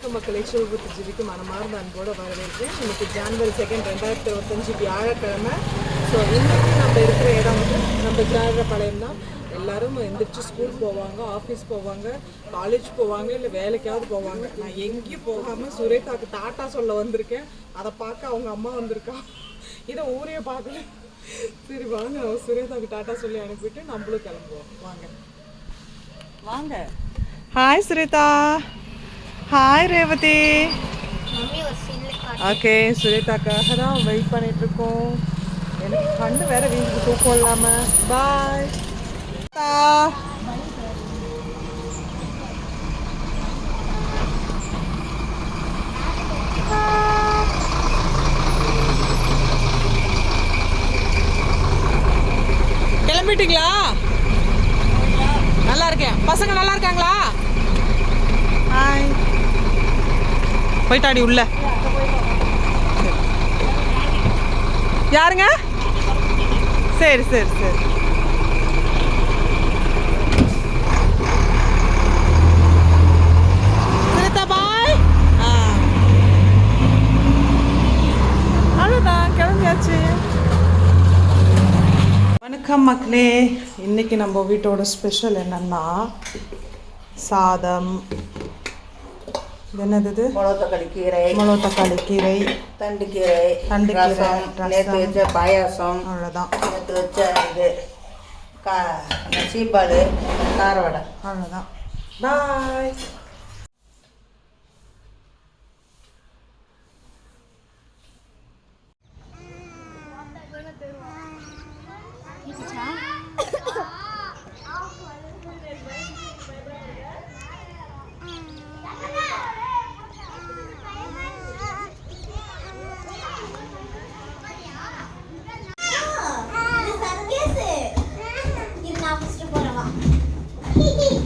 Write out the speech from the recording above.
வணக்கம் மக்களை சிவபுத்தி ஜிபிக்கு மனமார்ந்த அன்போடு வரவேற்கிறேன். இன்னைக்கு ஜான்வரி செகண்ட் ரெண்டாயிரத்தி இருபத்தஞ்சு வியாழக்கிழமை. ஸோ இன்னைக்கு நம்ம இருக்கிற இடம் வந்து நம்ம ஜாகரப்பாளையம் தான். எல்லாரும் எந்திரிச்சு ஸ்கூல் போவாங்க ஆஃபீஸ் போவாங்க காலேஜ் போவாங்க இல்லை வேலைக்காவது போவாங்க. நான் எங்கேயும் போகாமல் சுரேகாவுக்கு டாட்டா சொல்ல வந்திருக்கேன். அதை பார்க்க அவங்க அம்மா வந்திருக்கா. இதை ஊரே பார்க்கல. சரி வாங்க. அவ சுரேகாவுக்கு டாட்டா சொல்லி அனுப்பிட்டு நம்மளும் கிளம்புவோம். வாங்க. வாங்க. Hi Suretha. Hi Revathi okay சுரேதாக்காக தான் வெயிட் பண்ணிட்டு இருக்கோம் எனக்கு கண்ணு வேற வீட்டுக்கு தூக்கம் இல்லாம. பாய் கிளம்பிட்டீங்களா? நல்லா இருக்கேன். பசங்க நல்லா இருக்காங்களா ஹாய் போயிட்டாடி உள்ள. யாருங்க? சரி சரி சரி. பாய். ஆ. கிளம்பியாச்சு. வணக்கம் மக்களே. இன்னைக்கு நம்ம வீட்டோட ஸ்பெஷல் என்னன்னா சாதம். என்னது இது? கீரை. முளத்தக்காளி கீரை. தண்டு கீரை தண்டு கீரை நேற்று வச்ச பாயாசம். அவ்வளோதான் நேற்று வச்ச இது கா சீப்பாடு காரவடை. அவ்வளோதான் பாய். Hee